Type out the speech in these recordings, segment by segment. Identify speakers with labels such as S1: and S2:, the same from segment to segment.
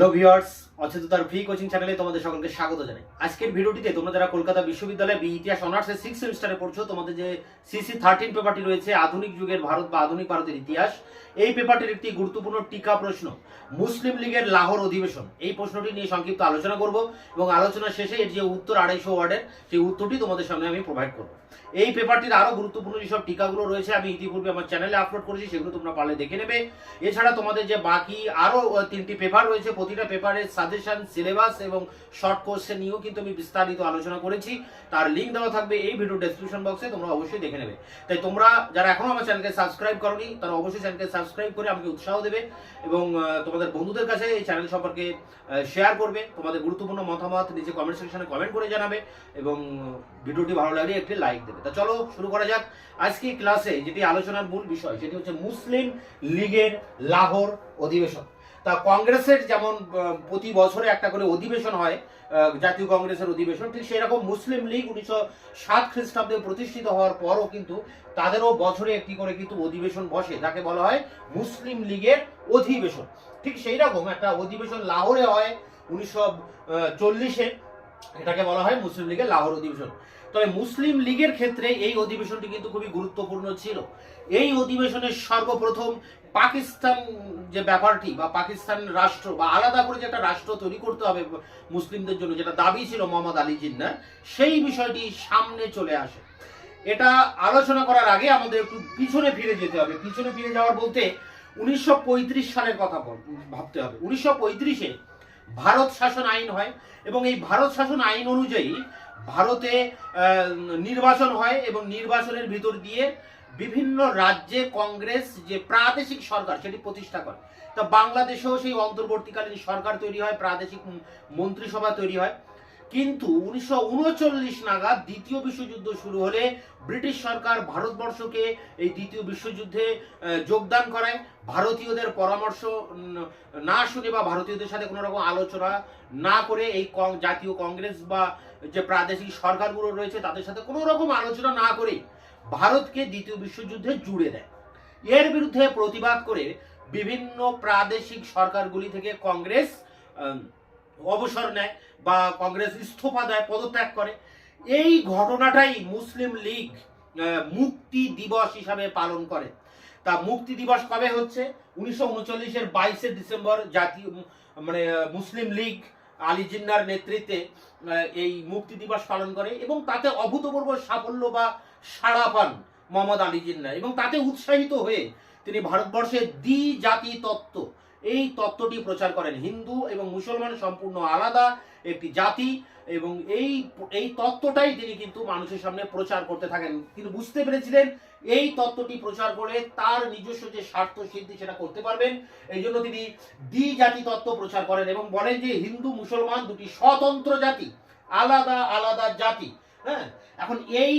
S1: Hello viewers অচেততার V coaching চ্যানেলে তোমাদের সকলকে স্বাগত জানাই। আজকের ভিডিওটিতে তোমরা যারা কলকাতা বিশ্ববিদ্যালয়ে বি ইতিহাস অনার্সের সিক্স সেমিস্টারে পড়ছো, তোমাদের যে সিসি থার্টিন পেপারটি রয়েছে, আধুনিক যুগের ভারত বা আধুনিক ভারতের ইতিহাস এই পেপারটির একটি গুরুত্বপূর্ণ টিকা প্রশ্ন। মুসলিম লীগের লাহোর অধিবেশন। এই প্রশ্নটি নিয়ে সংক্ষিপ্ত আলোচনা করব এবং আলোচনা শেষে এর যে উত্তর আড়াইশো ওয়ার্ডের সেই উত্তরটি তোমাদের সামনে আমি প্রোভাইড করব। এই পেপারটির আরও গুরুত্বপূর্ণ যেসব টিকাগুলো রয়েছে আমি ইতিপূর্বে আমার চ্যানেলে আপলোড করেছি, সেগুলো তোমরা পারলে দেখে নেবে। এছাড়া তোমাদের যে বাকি আরও তিনটি পেপার রয়েছে, প্রতিটা পেপারের সাজেশন সিলেবাস এবং শর্ট কোর্সে নিয়েও কিন্তু আমি বিস্তারিত আলোচনা করেছি। তার লিঙ্ক দেওয়া থাকবে এই ভিডিও ডেসক্রিপশন বক্সে তোমরা অবশ্যই দেখে নেবে। তাই তোমরা যারা এখনও আমার চ্যানেলকে সাবস্ক্রাইব করনি, তারা অবশ্যই চ্যানেলকে সাবস্ক্রাইব করে আমাকে উৎসাহ দেবে এবং তোমাদের বন্ধুদের কাছে এই চ্যানেল সম্পর্কে শেয়ার করবে, তোমাদের গুরুত্বপূর্ণ মতামত নিচে কমেন্ট সেকশনে কমেন্ট করে জানাবে এবং ভিডিওটি ভালো লাগলে একটি লাইক দেবে। তা চলো শুরু করা যাক। আজকে ক্লাসে যেটি আলোচনার মূল বিষয়, সেটি হচ্ছে মুসলিম লীগের লাহোর অধিবেশন। তা কংগ্রেসের যেমন প্রতি বছরে একটা করে অধিবেশন হয় জাতীয় কংগ্রেসের অধিবেশন, ঠিক সেরকম মুসলিম লীগ উনিশশো সাত খ্রিস্টাব্দে প্রতিষ্ঠিত হওয়ার পরও কিন্তু তাদেরও বছরে একটি করে কিন্তু অধিবেশন বসে, যাকে বলা হয় মুসলিম লীগের অধিবেশন। ঠিক সেই রকম একটা অধিবেশন লাহোরে হয় উনিশশো চল্লিশে, এটাকে বলা হয় মুসলিম লীগের লাহোর অধিবেশন। তবে মুসলিম লীগের ক্ষেত্রে এই অধিবেশনটি কিন্তু খুবই গুরুত্বপূর্ণ ছিল। এই অধিবেশনের সর্বপ্রথম পাকিস্তান যে ব্যাপারটি বা পাকিস্তান রাষ্ট্র বা আলাদা করে যে একটা রাষ্ট্র তৈরি করতে হবে মুসলিমদের জন্য, যেটা দাবি ছিল মোহাম্মদ আলী জিন্নার, সেই বিষয়টি সামনে চলে আসে। এটা আলোচনা করার আগে আমাদের একটু পিছনে ফিরে যেতে হবে। পিছনে ফিরে যাওয়ার বলতে উনিশশো পঁয়ত্রিশ সালের কথা ভাবতে হবে। উনিশশো ভারত শাসন আইন হয় এবং এই ভারত শাসন আইন অনুযায়ী ভারতে নির্বাচন হয় এবং নির্বাচনের ভিতর দিয়ে বিভিন্ন রাজ্যে কংগ্রেস যে প্রাদেশিক সরকার সেটি প্রতিষ্ঠা করে। তা বাংলাদেশেও সেই অন্তর্বর্তীকালীন সরকার তৈরি হয়, প্রাদেশিক মন্ত্রিসভা তৈরি হয়। কিন্তু উনিশশো উনচল্লিশ নাগাদ দ্বিতীয় বিশ্বযুদ্ধ শুরু হলে ব্রিটিশ সরকার ভারতবর্ষকে এই দ্বিতীয় বিশ্বযুদ্ধে যোগদান করায়। ভারতীয়দের পরামর্শ না শুনে বা ভারতীয়দের সাথে কোনো রকম আলোচনা না করে এই জাতীয় কংগ্রেস বা যে প্রাদেশিক সরকারগুলো রয়েছে, তাদের সাথে কোনো রকম আলোচনা না করে ভারতকে দ্বিতীয় বিশ্বযুদ্ধে জুড়ে দেয়। এর বিরুদ্ধে প্রতিবাদ করে বিভিন্ন প্রাদেশিক সরকারগুলি থেকে কংগ্রেস অবসর নেয় বা কংগ্রেস ইস্তফা দেয়, পদত্যাগ করে। এই ঘটনাটাই মুসলিম লীগ মুক্তি দিবস হিসাবে পালন করে। তা মুক্তি দিবস কবে হচ্ছে? উনিশশো উনচল্লিশের বাইশে ডিসেম্বর জাতীয় মানে মুসলিম লীগ আলী জিন্নার নেতৃত্বে এই মুক্তি দিবস পালন করে এবং তাতে অভূতপূর্ব সাফল্য বা সাড়া পান মোহাম্মদ আলী জিন্না এবং তাতে উৎসাহিত হয়ে তিনি ভারতবর্ষের দ্বি জাতি তত্ত্ব এই তত্ত্বটি প্রচার করেন। হিন্দু এবং মুসলমান সম্পূর্ণ আলাদা একটি জাতি এবং এই এই তত্ত্বটাই তিনি কিন্তু মানুষের সামনে প্রচার করতে থাকেন। তিনি বুঝতে পেরেছিলেন এই তত্ত্বটি প্রচার করে তার নিজস্ব যে স্বার্থ সিদ্ধি সেটা করতে পারবেন। এই জন্য তিনি দ্বি জাতি তত্ত্ব প্রচার করেন এবং বলেন যে হিন্দু, মুসলমান দুটি স্বতন্ত্র জাতি, আলাদা আলাদা জাতি। হ্যাঁ? এখন এই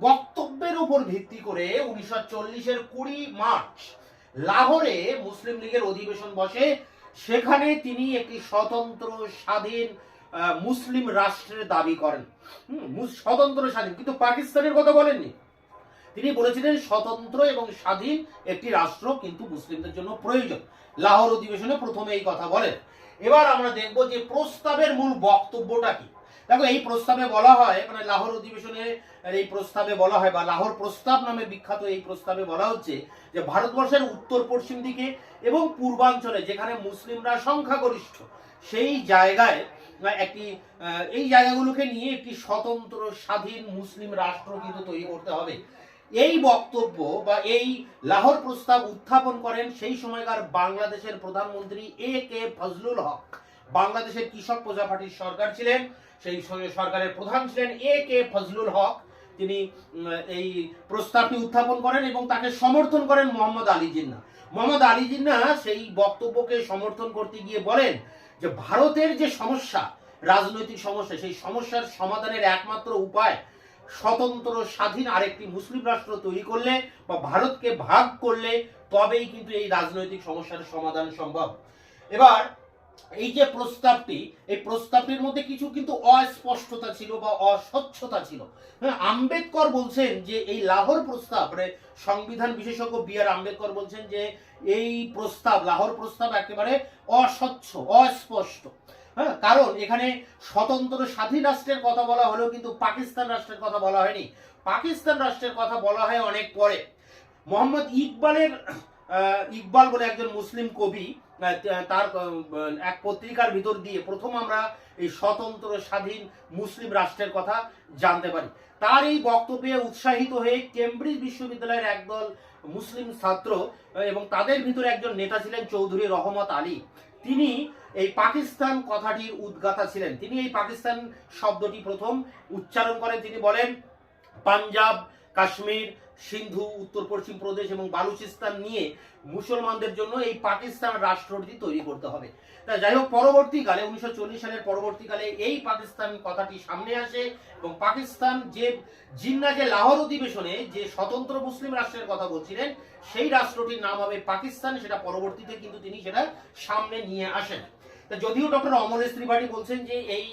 S1: বক্তব্যের উপর ভিত্তি করে উনিশশো চল্লিশের কুড়ি মার্চ লাহোরে মুসলিম লীগের অধিবেশন বসে। সেখানে তিনি একটি স্বতন্ত্র, স্বাধীন মুসলিম রাষ্ট্রের দাবি করেন। স্বতন্ত্র, স্বাধীন। কিন্তু পাকিস্তানের কথা বলেননি। তিনি বলেছিলেন স্বতন্ত্র এবং স্বাধীন একটি রাষ্ট্র কিন্তু মুসলিমদের জন্য প্রয়োজন। লাহোর অধিবেশনে প্রথমে এই কথা বলেন। এবার আমরা দেখব যে প্রস্তাবের মূল বক্তব্যটা কি। দেখো, এই প্রস্তাবে বলা হয় মানে লাহোর অধিবেশনে এই প্রস্তাবে বলা হয়, বা লাহোর প্রস্তাব নামে বিখ্যাত এই প্রস্তাবে বলা হচ্ছে যে ভারতবর্ষের উত্তর পশ্চিম দিকে এবং পূর্বাঞ্চলে যেখানে মুসলিমরা সংখ্যাগরিষ্ঠ, সেই জায়গায় একটি এই জায়গাগুলোকে নিয়ে একটি স্বতন্ত্র, স্বাধীন মুসলিম রাষ্ট্র কিন্তু তৈরি করতে হবে। এই বক্তব্য বা এই লাহোর প্রস্তাব উত্থাপন করেন সেই সময়কার বাংলাদেশের প্রধানমন্ত্রী এ কে ফজলুল হক। বাংলাদেশের কৃষক প্রজা পার্টির সরকার ছিলেন, সেই সরকারের প্রধান ছিলেন এ কে ফজলুল হক। তিনি এই প্রস্তাবটি উত্থাপন করেন এবং তাকে সমর্থন করেন মোহাম্মদ আলী জিন্না। মোহাম্মদ আলী জিন্না সেই বক্তব্যকে সমর্থন করতে গিয়ে বলেন যে, ভারতের যে সমস্যা, রাজনৈতিক সমস্যা, সেই সমস্যার সমাধানের একমাত্র উপায় স্বতন্ত্র, স্বাধীন আরেকটি মুসলিম রাষ্ট্র তৈরি করলে বা ভারতকে ভাগ করলে তবেই কিন্তু এই রাজনৈতিক সমস্যার সমাধান সম্ভব। এবার এই যে প্রস্তাবটি, এই প্রস্তাবটির মধ্যে কিছু কিন্তু অস্পষ্টতা ছিল বা অস্বচ্ছতা ছিল। হ্যাঁ আম্বেদকর বলছেন যে এই লাহোর প্রস্তাব মানে সংবিধান বিশেষজ্ঞ বি আর আম্বেদকর বলছেন যে এই প্রস্তাব, লাহোর প্রস্তাব একেবারে অস্বচ্ছ, অস্পষ্ট। হ্যাঁ কারণ এখানে স্বতন্ত্র স্বাধীন রাষ্ট্রের কথা বলা হলেও কিন্তু পাকিস্তান রাষ্ট্রের কথা বলা হয়নি। পাকিস্তান রাষ্ট্রের কথা বলা হয় অনেক পরে। মোহাম্মদ ইকবালের ইকবাল বলে একজন মুসলিম কবি তার এক পত্রিকার ভিতর দিয়ে প্রথম আমরা এই স্বতন্ত্র, স্বাধীন মুসলিম রাষ্ট্রের কথা জানতে পারি। তার এই বক্তব্যে উৎসাহিত হয়ে কেমব্রিজ বিশ্ববিদ্যালয়ের একদল মুসলিম ছাত্র এবং তাদের ভিতরে একজন নেতা ছিলেন চৌধুরী রহমত আলী। তিনি এই পাকিস্তান কথাটির উদ্গাতা ছিলেন। তিনি এই পাকিস্তান শব্দটি প্রথম উচ্চারণ করেন। তিনি বলেন, পাঞ্জাব কাশ্মীর, সিন্ধু, উত্তর পশ্চিম প্রদেশ এবং বালুচিস্তান নিয়ে মুসলমানদের জন্য এই পাকিস্তান রাষ্ট্রটি তৈরি করতে হবে। তা যাই হোক, পরবর্তীকালে, উনিশশো চল্লিশ সালের পরবর্তীকালে এই পাকিস্তান কথাটি সামনে আসে এবং পাকিস্তান যে জিন্না, যে লাহোর অধিবেশনে যে স্বতন্ত্র মুসলিম রাষ্ট্রের কথা বলছিলেন, সেই রাষ্ট্রটির নাম হবে পাকিস্তান, সেটা পরবর্তীতে কিন্তু তিনি সেটা সামনে নিয়ে আসেন। তা যদিও ডক্টর অমরেশ ত্রিপাঠী বলছেন যে এই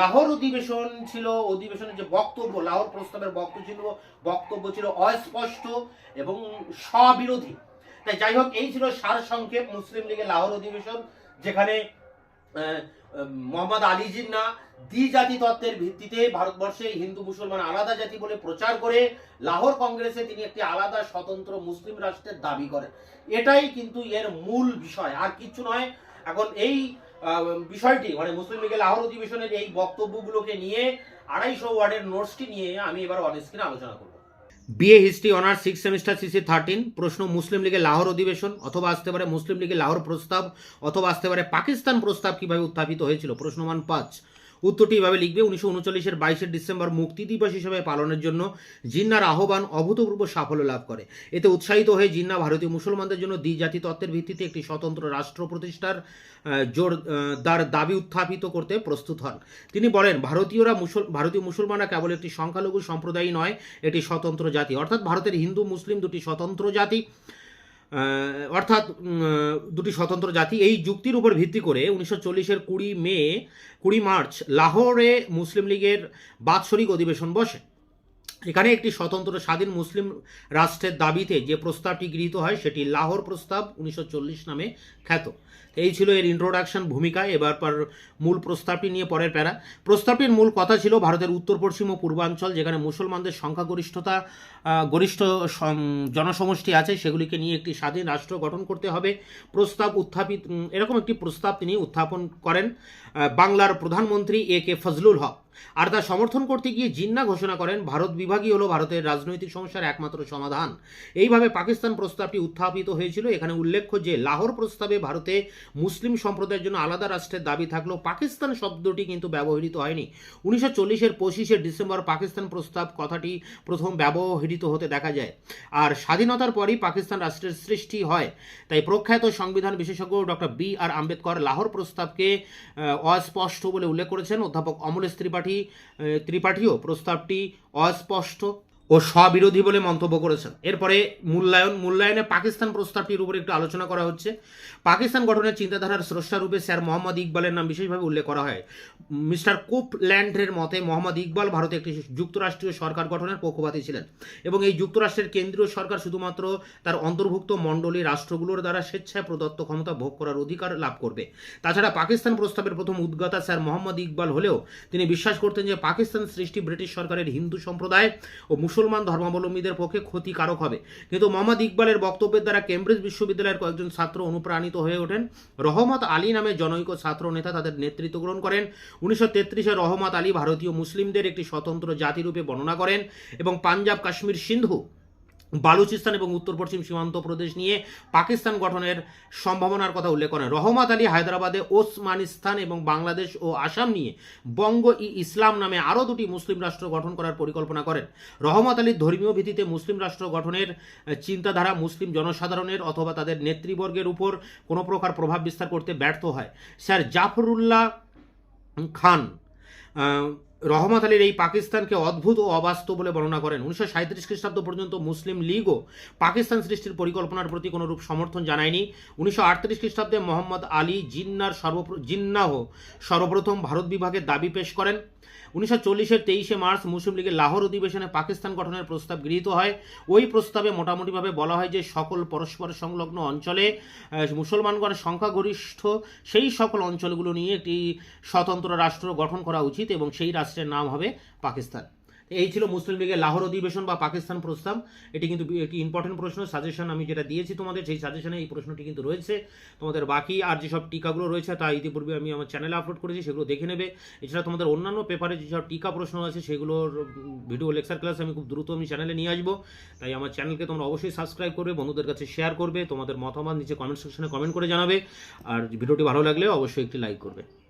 S1: লাহোর অধিবেশন ছিল, অধিবেশনের যে বক্তব্য, লাহোর প্রস্তাবের বক্তব্য ছিল বক্তব্য ছিল অস্পষ্ট এবং স্ববিরোধী। তাই যাই হোক, এই ছিল সার সংক্ষেপ মুসলিম লীগের লাহোর অধিবেশন, যেখানে মোহাম্মদ আলী জিন্না দ্বিজাতি তত্ত্বের ভিত্তিতে ভারতবর্ষে হিন্দু মুসলমান আলাদা জাতি বলে প্রচার করে লাহোর কংগ্রেসে তিনি একটি আলাদা স্বতন্ত্র মুসলিম রাষ্ট্রের দাবি করেন। এটাই কিন্তু এর মূল বিষয়, আর কিছু নয় এখন এই বিষয়টি মানে মুসলিম লীগের লাহোর অধিবেশনের এই বক্তব্যগুলোকে নিয়ে আড়াইশো ওয়ার্ডের নোটসটি নিয়ে আমি এবার অনস্ক্রিনে আলোচনা করব। BA history honours six semester CC thirteen প্রশ্ন মুসলিম লীগের লাহোর অধিবেশন, অথবা আসতে পারে মুসলিম লীগের লাহোর প্রস্তাব, অথবা আসতে পারে পাকিস্তান প্রস্তাব কীভাবে উত্থাপিত হয়েছিল, প্রশ্নমান পাঁচ। উত্তরটি এভাবে লিখবে উনিশশো উনচল্লিশের বাইশে ডিসেম্বর মুক্তি দিবস হিসেবে পালনের জন্য জিন্নার আহ্বান অভূতপূর্ব সাফল্য লাভ করে। এতে উৎসাহিত হয়ে জিন্না ভারতীয় মুসলমানদের জন্য দ্বিজাতি তত্ত্বের ভিত্তিতে একটি স্বতন্ত্র রাষ্ট্র প্রতিষ্ঠার আহ, জোর আহ, দাবি উত্থাপিত করতে প্রস্তুত হন। তিনি বলেন ভারতীয়রা মুসল ভারতীয় মুসলমানরা কেবল একটি সংখ্যালঘু সম্প্রদায় নয় এটি স্বতন্ত্র জাতি। অর্থাৎ ভারতের হিন্দু মুসলিম দুটি স্বতন্ত্র জাতি। অর্থাৎ দুটি স্বতন্ত্র জাতি। এই যুক্তির উপর ভিত্তি করে উনিশশো চল্লিশের কুড়ি মে, কুড়ি মার্চ লাহোরে মুসলিম লীগের বাৎসরিক অধিবেশন বসে। এখানে একটি স্বতন্ত্র স্বাধীন মুসলিম রাষ্ট্রের দাবিতে যে প্রস্তাবটি গৃহীত হয়, সেটি লাহোর প্রস্তাব উনিশশো চল্লিশ নামে খ্যাত। এই ছিল এর ইন্ট্রোডাকশন ভূমিকা। এবার পর মূল প্রস্তাবটি নিয়ে পরের প্যারা। প্রস্তাবটির মূল কথা ছিল ভারতের উত্তর পশ্চিম ও পূর্বাঞ্চল, যেখানে মুসলমানদের সংখ্যাগরিষ্ঠতা গরিষ্ঠ জনসমষ্টি আছে, সেগুলিকে নিয়ে একটি স্বাধীন রাষ্ট্র গঠন করতে হবে। প্রস্তাব উত্থাপিত এরকম একটি প্রস্তাব তিনি উত্থাপন করেন বাংলার প্রধানমন্ত্রী এ কে ফজলুল হক। আর তা সমর্থন করতে গিয়ে জিন্না ঘোষণা করেন, ভারত বিভাগই হলো ভারতের রাজনৈতিক সমস্যার একমাত্র সমাধান। এইভাবে পাকিস্তান প্রস্তাবটি উত্থাপিত হয়েছিল। এখানে উল্লেখ্য যে, লাহোর প্রস্তাবে ভারতে মুসলিম সম্প্রদায়ের জন্য আলাদা রাষ্ট্রের দাবি থাকলেও পাকিস্তান শব্দটি কিন্তু ব্যবহৃত হয়নি। উনিশশো চল্লিশের পঁচিশে ডিসেম্বর পাকিস্তান প্রস্তাব কথাটি প্রথম ব্যবহৃত হতে দেখা যায়। আর স্বাধীনতার পরই পাকিস্তান রাষ্ট্রের সৃষ্টি হয়। তাই প্রখ্যাত সংবিধান বিশেষজ্ঞ doctor B R Ambedkar Lahore প্রস্তাবকে অস্পষ্ট বলে উল্লেখ করেছেন। অধ্যাপক অমলেশ ত্রিপাঠী আহ, ত্রিপাঠীও প্রস্তাবটি অস্পষ্ট ও স্ববিরোধী বলে মন্তব্য করেছেন। এরপরে মূল্যায়ন, মূল্যায়নে পাকিস্তান প্রস্তাবটির উপর একটু আলোচনা করা হচ্ছে। পাকিস্তান গঠনের চিন্তাধারার স্রষ্টা রূপে স্যার মোহাম্মদ ইকবালের নাম বিশেষভাবে উল্লেখ করা হয়। মিস্টার কোপল্যান্ডের মতে মোহাম্মদ ইকবাল ভারতে একটি যুক্তরাষ্ট্রীয় সরকার গঠনের পক্ষপাতী ছিলেন এবং এই যুক্তরাষ্ট্রের কেন্দ্রীয় সরকার শুধুমাত্র তার অন্তর্ভুক্ত মণ্ডলী রাষ্ট্রগুলোর দ্বারা স্বেচ্ছায় প্রদত্ত ক্ষমতা ভোগ করার অধিকার লাভ করবে। তাছাড়া পাকিস্তান প্রস্তাবের প্রথম উদ্গাতা স্যার মোহাম্মদ ইকবাল হলেও তিনি বিশ্বাস করতেন যে পাকিস্তান সৃষ্টি ব্রিটিশ সরকারের হিন্দু সম্প্রদায় ও মুসলমান ধর্মাবলম্বীদের পক্ষে ক্ষতিকারক হবে। কিন্তু মোহাম্মদ ইকবালের বক্তব্যের দ্বারা কেমব্রিজ বিশ্ববিদ্যালয়ের কয়েকজন ছাত্র অনুপ্রাণিত হয়ে ওঠেন। রহমত আলী নামে জনৈক ছাত্র নেতা তাদের নেতৃত্ব গ্রহণ করেন। উনিশশো তেত্রিশে রহমত আলী ভারতীয় মুসলিমদের একটি স্বতন্ত্র জাতিরূপে বর্ণনা করেন এবং পাঞ্জাব কাশ্মীর সিন্ধু বালুচিস্তান এবং উত্তর পশ্চিম সীমান্ত প্রদেশ নিয়ে পাকিস্তান গঠনের সম্ভাবনার কথা উল্লেখ করেন। রহমত আলী হায়দ্রাবাদে ওসমানিস্তান এবং বাংলাদেশ ও আসাম নিয়ে বঙ্গ ই ইসলাম নামে আরও দুটি মুসলিম রাষ্ট্র গঠন করার পরিকল্পনা করেন। রহমত আলীর ধর্মীয় ভিত্তিতে মুসলিম রাষ্ট্র গঠনের চিন্তাধারা মুসলিম জনসাধারণের অথবা তাদের নেতৃবর্গের উপর কোনো প্রকার প্রভাব বিস্তার করতে ব্যর্থ হয়। স্যার জাফরুল্লাহ খান রহমত আলীর এই পাকিস্তানকে অদ্ভুত ও অবাস্তব বলে বর্ণনা করেন। উনিশশো সাঁত্রিশ খ্রিস্টাব্দ পর্যন্ত মুসলিম লীগও পাকিস্তান সৃষ্টির পরিকল্পনার প্রতি কোনো রূপ সমর্থন জানায়নি। উনিশশো আটত্রিশ খ্রিস্টাব্দে মোহাম্মদ আলী জিন্নার সর্বপ্র জিন্নাহ সর্বপ্রথম ভারত বিভাগের দাবি পেশ করেন। উনিশশো চল্লিশের তেইশে মার্চ মুসলিম লীগের লাহোর অধিবেশনে পাকিস্তান গঠনের প্রস্তাব গৃহীত হয়। ওই প্রস্তাবে মোটামুটিভাবে বলা হয় যে, সকল পরস্পর সংলগ্ন অঞ্চলে মুসলমানগণ সংখ্যাগরিষ্ঠ, সেই সকল অঞ্চলগুলো নিয়ে একটি স্বতন্ত্র রাষ্ট্র গঠন করা উচিত এবং সেই রাষ্ট্রের নাম হবে পাকিস্তান। এই ছিল মুসলিম লীগের লাহোর অধিবেশন বা পাকিস্তান প্রস্তাব। এটি কিন্তু একটি ইম্পর্টেন্ট প্রশ্ন। সাজেশন আমি যেটা দিয়েছি তোমাদের, সেই সাজেশনে এই প্রশ্নটি কিন্তু রয়েছে। তোমাদের বাকি আর যেসব টিকাগুলো রয়েছে, তা ইতিপূর্বে আমি আমার চ্যানেলে আপলোড করেছি, সেগুলো দেখে নেবে। এছাড়া তোমাদের অন্যান্য পেপারে যেসব টিকা প্রশ্ন আছে, সেগুলোর ভিডিও লেকচার ক্লাস আমি খুব দ্রুত আমি চ্যানেলে নিয়ে আসব। তাই আমার চ্যানেলকে তোমরা অবশ্যই সাবস্ক্রাইব করবে, বন্ধুদের কাছে শেয়ার করবে, তোমাদের মতামত নিচে কমেন্ট সেকশনে কমেন্ট করে জানাবে। আর ভিডিওটি ভালো লাগলে অবশ্যই একটি লাইক করবে।